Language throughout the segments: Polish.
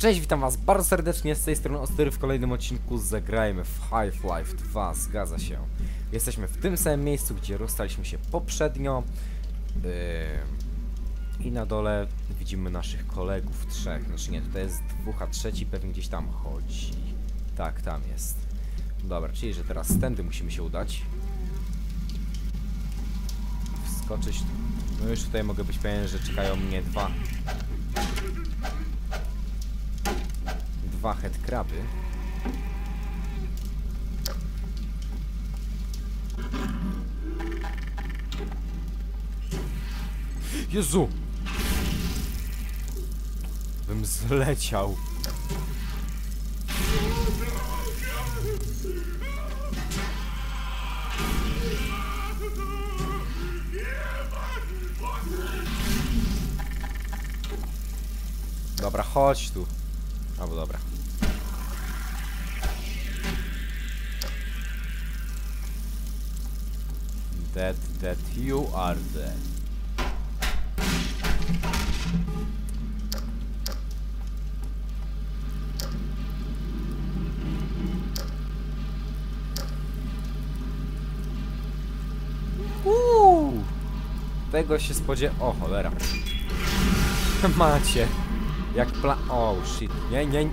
Cześć, witam was bardzo serdecznie z tej strony Ostery w kolejnym odcinku Zagrajmy w Half-Life 2, zgadza się. Jesteśmy w tym samym miejscu, gdzie rozstaliśmy się poprzednio. Yy, I na dole widzimy naszych kolegów trzech. Znaczy nie, tutaj jest dwóch, a trzeci pewnie gdzieś tam chodzi. Tak, tam jest. Dobra, czyli że teraz stędy musimy się udać. Wskoczyć. No już tutaj mogę być pewien, że czekają mnie dwa dwa headcraby. Jezu! Bym zleciał. Dobra, chodź tu. Albo dobra. Dead, dead, you are dead. Uuu, tego się spodziewa... O, cholera. Macie. Jak pla... Oh, shit. Nie, nie...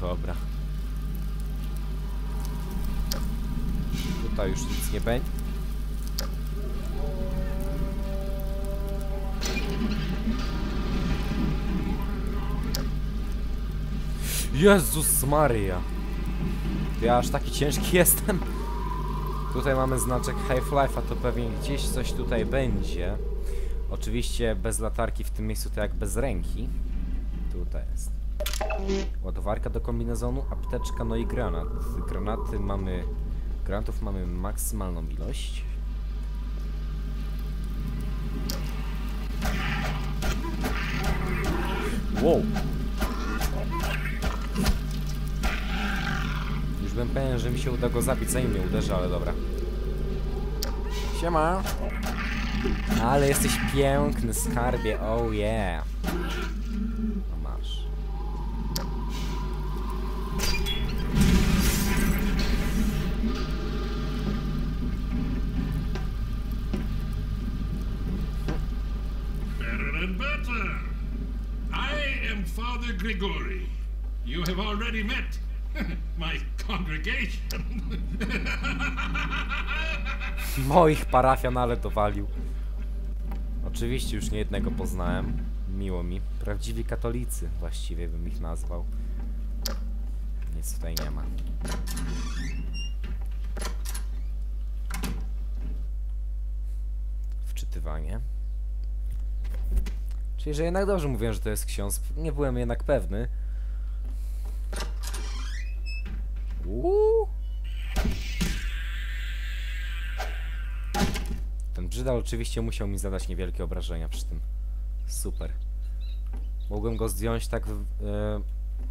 Dobra. Tutaj już nic nie będzie. Jezus Maria. Ja aż taki ciężki jestem. Tutaj mamy znaczek Half-Life'a, to pewnie gdzieś coś tutaj będzie. Oczywiście bez latarki w tym miejscu to jak bez ręki. Tutaj jest. Ładowarka do kombinezonu, apteczka, no i granat. Granaty mamy... Granatów mamy maksymalną ilość. Wow! Już bym pewien, że mi się uda go zabić, zanim mnie uderzy, ale dobra. Siema! Ale jesteś piękny, skarbie, oh yeah! No masz. Better and better. I am Father Grigori. You have already met my congregation. Moich parafian, ale dowalił. Oczywiście już nie jednego poznałem. Miło mi. Prawdziwi katolicy właściwie bym ich nazwał. Nic tutaj nie ma. Wczytywanie. Czyli, że jednak dobrze mówiłem, że to jest ksiądz. Nie byłem jednak pewny. Ten brzydal oczywiście musiał mi zadać niewielkie obrażenia przy tym. Super. Mogłem go zdjąć tak e,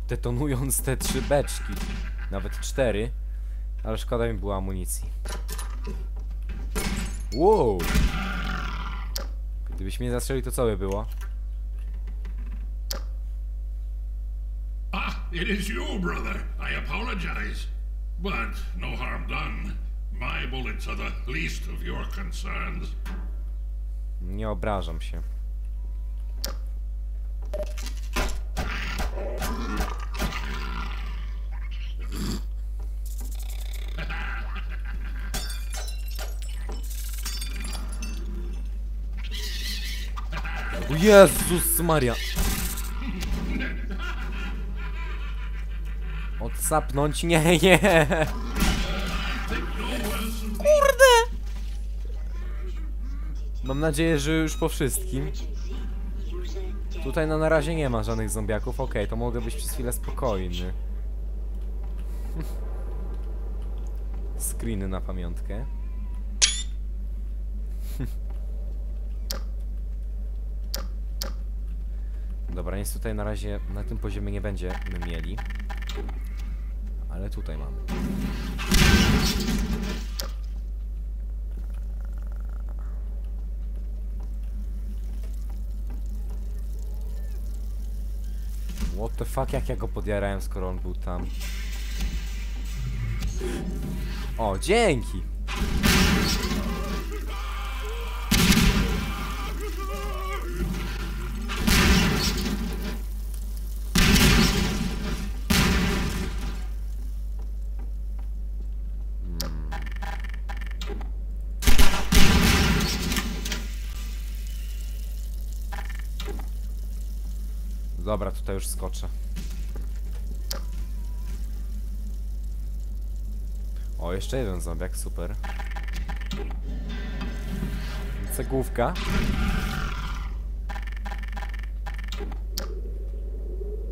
detonując te trzy beczki. Nawet cztery. Ale szkoda mi było amunicji. Wow! Gdybyś mnie zastrzelił, to co by było? It is you, brother. I apologize. But no harm done. My bullets are the least of your concerns. Nie obrażam się. Jezus Maria! Odsapnąć? Nie, nie! Kurde! Mam nadzieję, że już po wszystkim. Tutaj no na razie nie ma żadnych zombiaków. Okej, to mogę być przez chwilę spokojny. Screeny na pamiątkę. Dobra, nic tutaj na razie na tym poziomie nie będziemy mieli. Ale tutaj mamy. What the fuck, jak ja go podjarałem, skoro on był tam? O, dzięki! Tutaj już skoczę. O, jeszcze jeden zombiak, super. Cegłówka.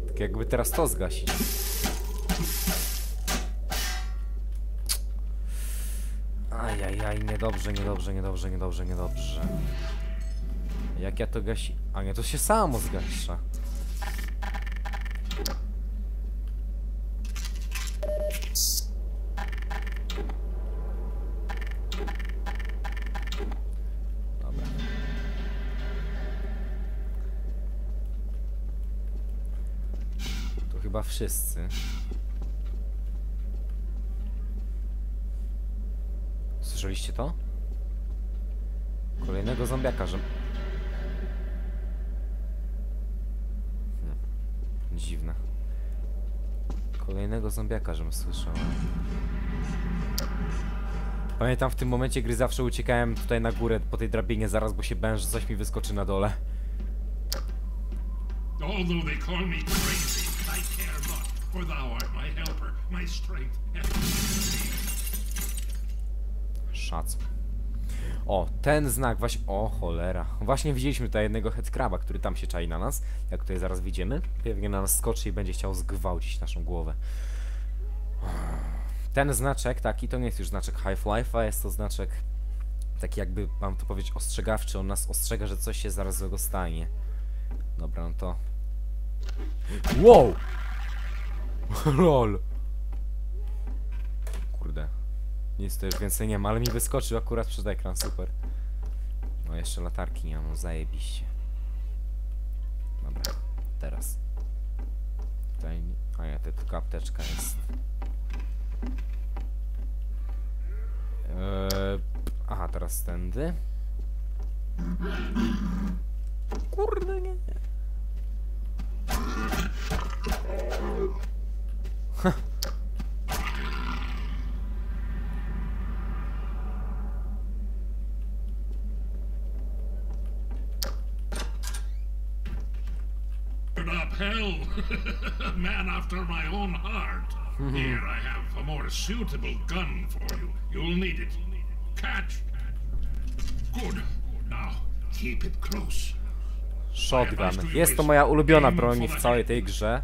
Tak jakby teraz to zgasić. Ajajaj, niedobrze, niedobrze, niedobrze, niedobrze, niedobrze. Jak ja to gasi... A nie, to się samo zgasza. Wszyscy. Słyszeliście to? Kolejnego zombiaka, że... Hmm. Dziwne. Kolejnego zombiaka, żebym słyszał. Pamiętam w tym momencie gry zawsze uciekałem tutaj na górę po tej drabinie zaraz, bo się bałem, coś mi wyskoczy na dole. Although they call me crazy, I care not, for thou art my helper, my strength. O, ten znak właśnie... O, cholera. Właśnie widzieliśmy tutaj jednego headcraba, który tam się czai na nas. Jak tutaj zaraz widzimy. Pewnie na nas skoczy i będzie chciał zgwałcić naszą głowę. Ten znaczek, taki, to nie jest już znaczek Half-Life'a, jest to znaczek taki jakby, mam to powiedzieć, ostrzegawczy. On nas ostrzega, że coś się zaraz złego stanie. Dobra, no to... Wow! LOL! Kurde. Nic to już więcej nie ma, ale mi wyskoczył akurat przed ekran, super. No jeszcze latarki nie mam, no zajebiście. Dobra, teraz. Tutaj, a nie, to tylko apteczka jest. Eee, aha, teraz tędy. Kurde, nie. After my own heart. Here I have a more suitable gun for you. You'll need it. Catch. Good. Now, keep it close. Shotgun. Jest to moja ulubiona broń w całej tej grze.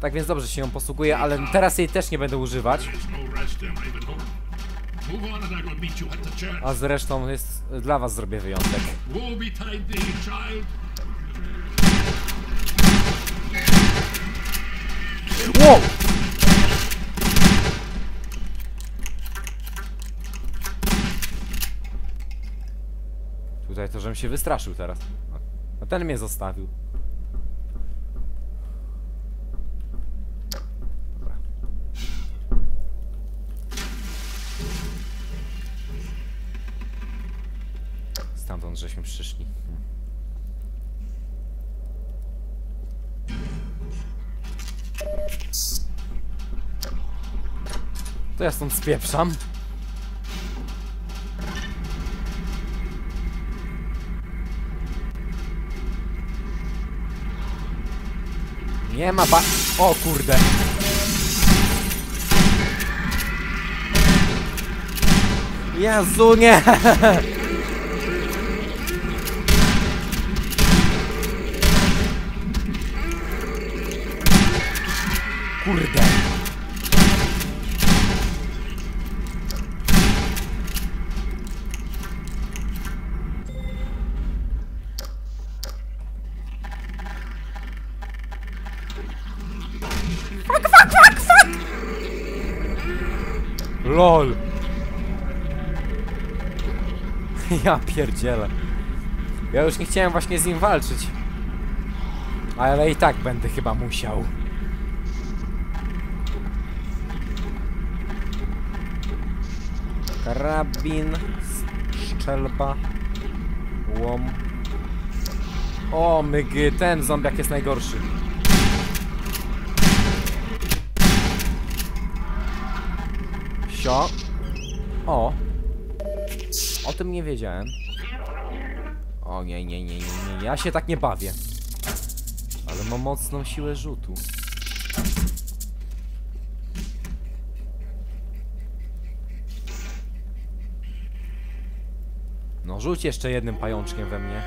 Tak więc dobrze się ją posługuję, ale teraz jej też nie będę używać. No. A zresztą jest dla was zrobię wyjątek. Wow! Tutaj to, żebym się wystraszył teraz. No, No ten mnie zostawił. To ja stąd spieprzam. Nie ma ba... O kurde. Jezu, nie! Kurde. Ja pierdzielę. Ja już nie chciałem właśnie z nim walczyć. Ale i tak będę chyba musiał. Karabin, strzelba, łom. O, mygy, ten zombiak jest najgorszy. Sio. O. O tym nie wiedziałem. O nie, nie, nie, nie, nie, ja się tak nie bawię. Ale ma mocną siłę rzutu. No rzuć jeszcze jednym pajączkiem we mnie.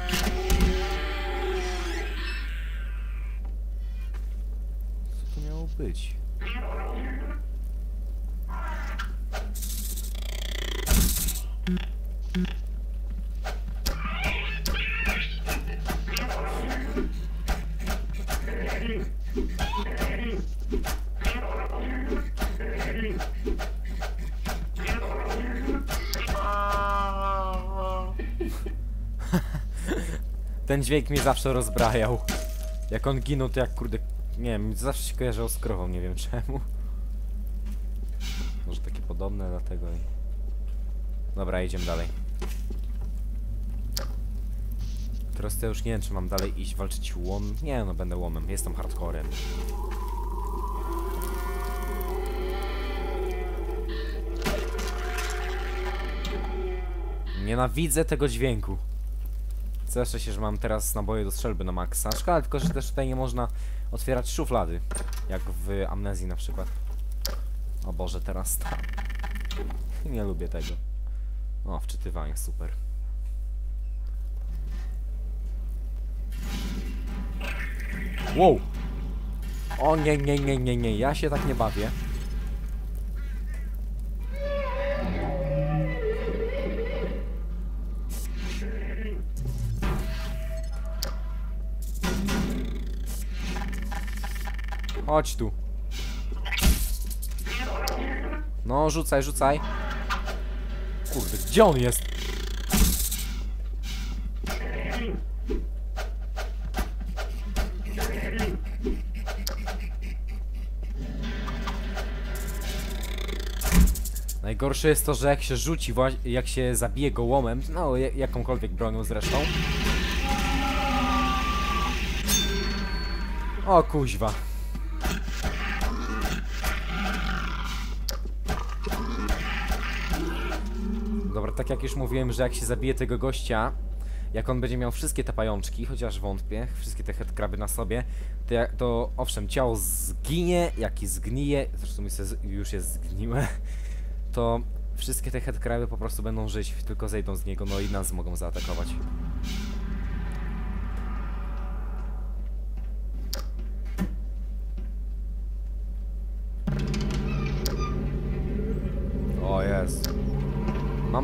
Co to miało być? Ten dźwięk mnie zawsze rozbrajał. Jak on ginął, to jak kurde... Nie wiem, zawsze się kojarzył z krową, nie wiem czemu. Może takie podobne, dlatego i... Dobra, idziemy dalej. Teraz to już nie wiem, czy mam dalej iść walczyć łom... Nie, no będę łomem, jestem hardcorem. Nienawidzę tego dźwięku. Cieszę się, że mam teraz naboje do strzelby na maksa. Szkoda tylko, że też tutaj nie można otwierać szuflady. Jak w amnezji na przykład. O Boże, teraz tam. Nie lubię tego. O, wczytywanie, super. Wow! O nie, nie, nie, nie, nie, ja się tak nie bawię. Chodź tu. No, rzucaj, rzucaj. Kurde, gdzie on jest? Najgorsze jest to, że jak się rzuci, jak się zabije go łomem, no ja- jakąkolwiek bronią zresztą. O kuźwa. Tak jak już mówiłem, że jak się zabije tego gościa, jak on będzie miał wszystkie te pajączki, chociaż wątpię, wszystkie te headcraby na sobie, to, ja, to owszem, ciało zginie, jak i zgnije, zresztą już jest zgniłe, to wszystkie te headcraby po prostu będą żyć, tylko zejdą z niego, no i nas mogą zaatakować.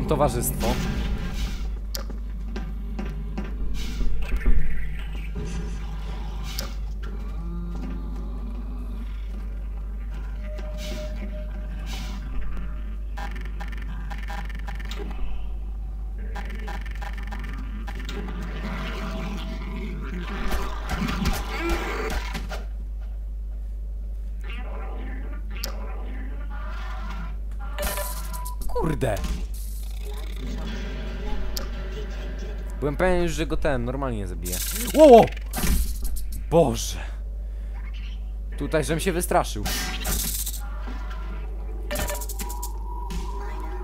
Towarzystwo. Kurde. Byłem pewien że go ten normalnie zabije. Ło! Boże. Tutaj, żem się wystraszył.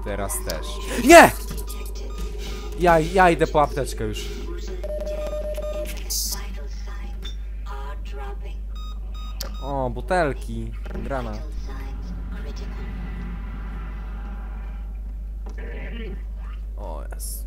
Teraz też. Nie! Ja, ja idę po apteczkę już. O, butelki. Granat. O, jest.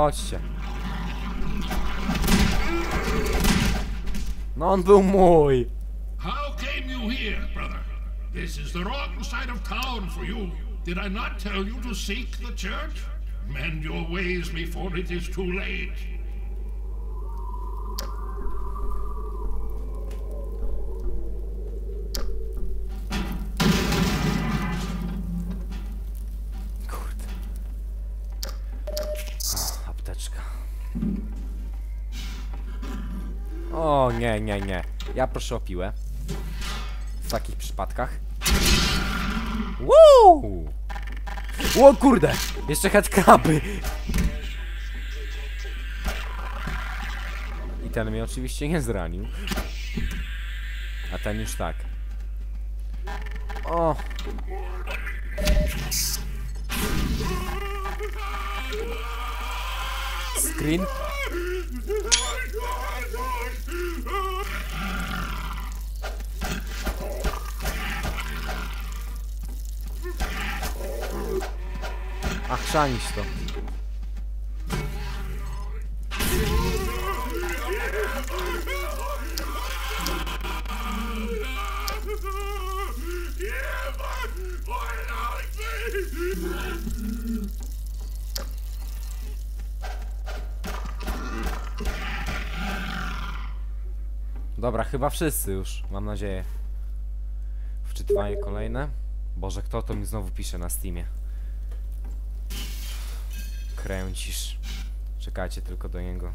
Chodźcie. No on był mój. How came you here, brother? This is the wrong side of town for you. Did I not tell you to seek the church? Mend your ways before it is too late. O, nie, nie, nie. Ja proszę o piłę. W takich przypadkach. Woo! O kurde! Jeszcze headcrabby! I ten mnie oczywiście nie zranił. A ten już tak. O! Скрин. Ach, szanić to. Dobra, chyba wszyscy już, mam nadzieję. Wczytywanie kolejne. Boże, kto to mi znowu pisze na Steamie? Kręcisz. Czekajcie tylko do niego.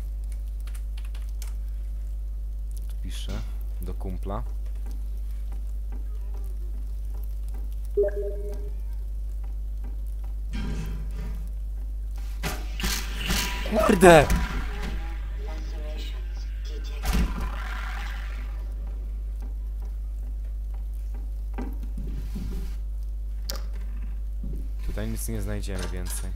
Piszę. Do kumpla. Kurde! Tutaj nic nie znajdziemy więcej.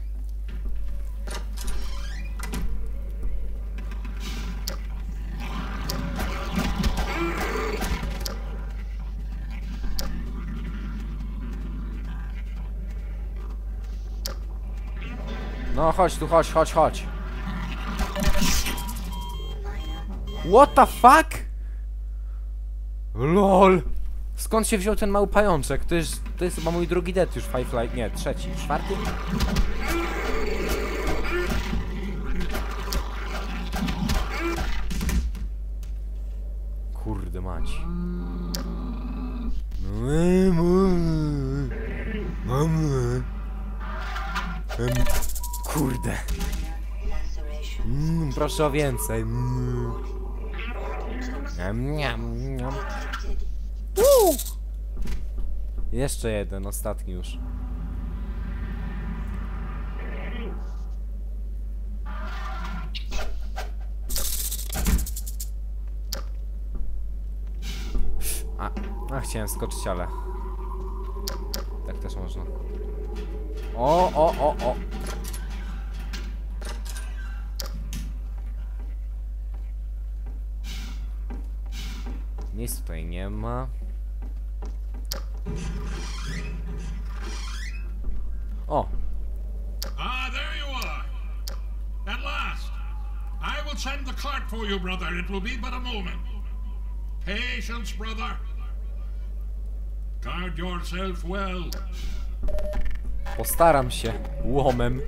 No chodź tu, chodź, chodź, chodź. What the fuck? LOL. Skąd się wziął ten mały pajączek? To jest, to jest chyba mój drugi dead już Five Light. Nie, trzeci, czwarty? Kurde mać. Kurde. Mm, proszę o więcej. Mm. Jeszcze jeden, ostatni już. A, a chciałem skoczyć, ale... Tak też można. O, o, o, o! Nic tutaj nie ma. O, Ah, there you are. At last. I will send the cart for you, brother. It will be but a moment. Patience, brother. Guard yourself well. postaram się łomem.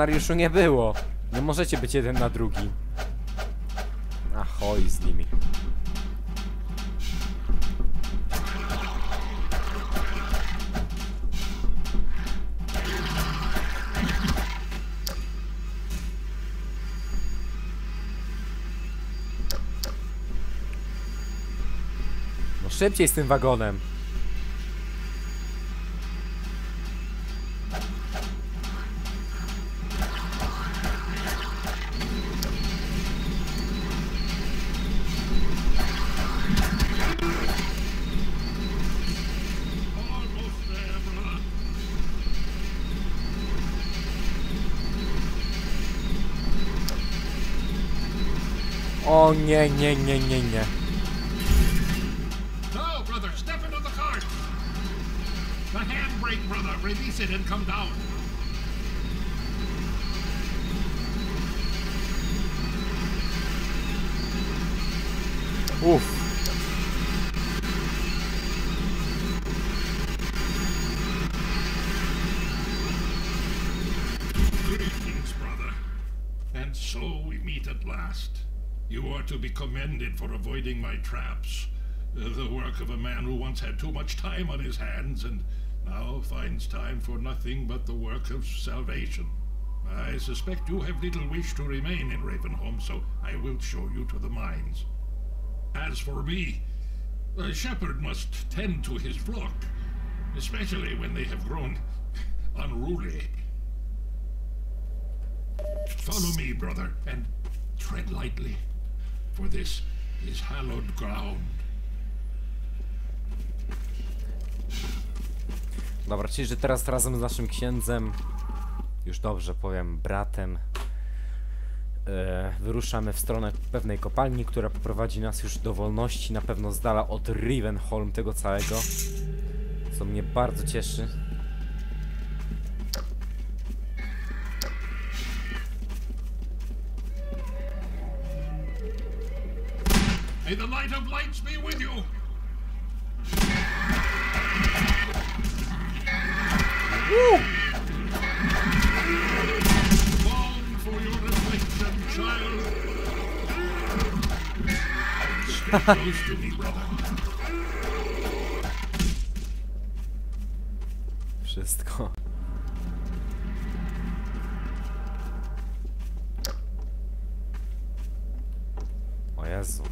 Scenariuszu nie było. Nie możecie być jeden na drugi. Ahoj z nimi. No szybciej z tym wagonem. Nie, nie, nie, nie, nie. No, brother, step into the cart. The handbrake, brother. Release it and come down. Uff. You are to be commended for avoiding my traps. The work of a man who once had too much time on his hands and now finds time for nothing but the work of salvation. I suspect you have little wish to remain in Ravenholm, so I will show you to the mines. As for me, a shepherd must tend to his flock, especially when they have grown unruly. Follow me, brother, and tread lightly, for this is hallowed ground. Dobra, czyli że teraz razem z naszym księdzem, już dobrze powiem, bratem, e, wyruszamy w stronę pewnej kopalni, która poprowadzi nas już do wolności, na pewno z dala od Rivenholm tego całego, co mnie bardzo cieszy. May the light of lights be with you. Long for your affliction, child. Stay close to me, brother. Wszystko. Jezu.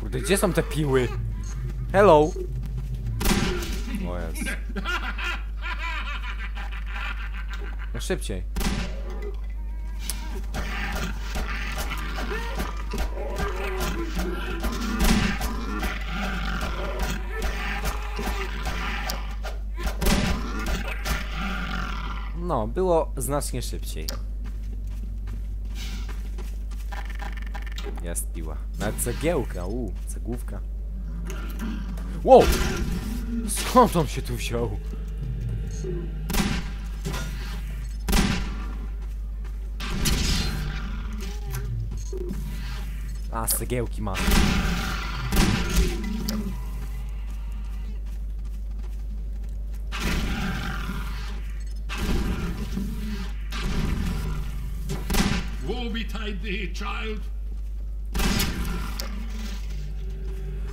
Kurde, gdzie są te piły? Hello! O Jezu. No szybciej. No, było znacznie szybciej. Jest piła. Nawet cegiełka, u, cegłówka. Wow! Skąd on się tu wziął? A, cegiełki ma. Thee, child.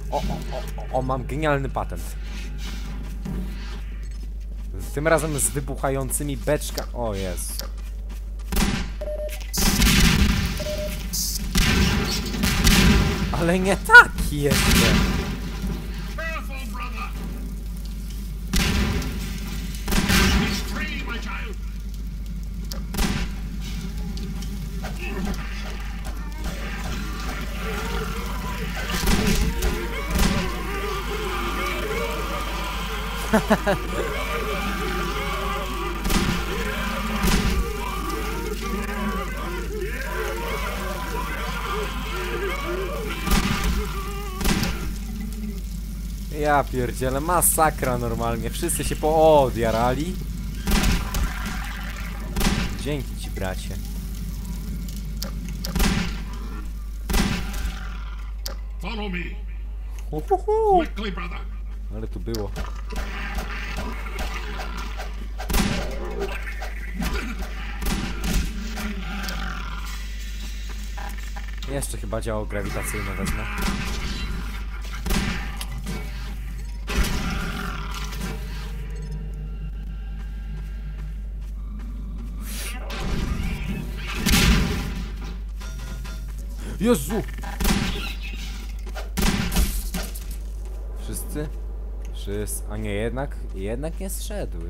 O, o, o, o, mam genialny patent. Tym razem z wybuchającymi beczka... O jest. Ale nie taki jeszcze. Ja pierdzielę, masakra normalnie. Wszyscy się poodjarali. Dzięki ci, bracie. Follow me. Uhuhu. Quickly, brother. Ale tu było. Jeszcze chyba działo grawitacyjne wezmę. Jezu! Wszyscy? Wszyscy. A nie, jednak, jednak nie zszedły.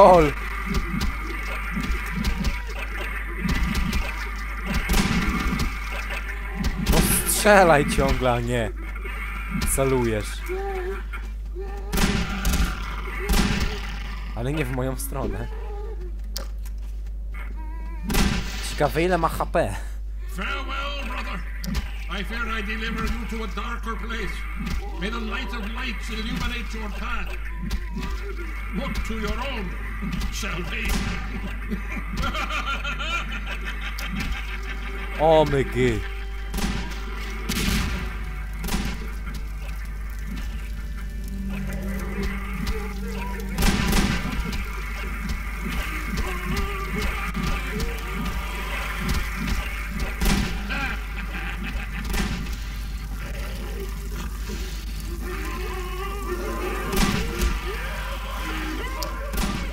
LOL! No strzelaj ciągle, a nie. Salujesz. Ale nie w moją stronę. Ciekawe ile ma HP. I fear I deliver you to a darker place. May the light of lights illuminate your path. Look to your own salvation. O mygy.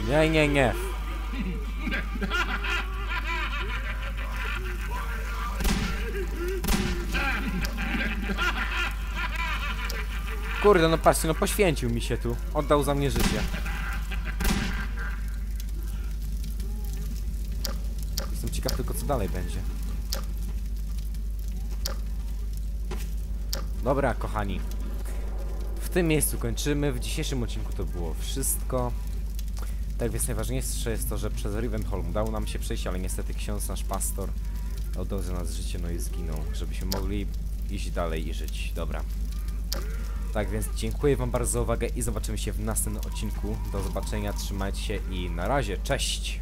Nie, nie, nie. Kurde, no patrzcie, no poświęcił mi się tu. Oddał za mnie życie. Jestem ciekaw tylko, co dalej będzie. Dobra, kochani. W tym miejscu kończymy. W dzisiejszym odcinku to było wszystko. Tak więc najważniejsze jest to, że przez Rivenholm udało nam się przejść, ale niestety ksiądz, nasz pastor, oddał za nas życie, no i zginął, żebyśmy mogli iść dalej i żyć. Dobra. Tak więc dziękuję wam bardzo za uwagę i zobaczymy się w następnym odcinku. Do zobaczenia, trzymajcie się i na razie, cześć!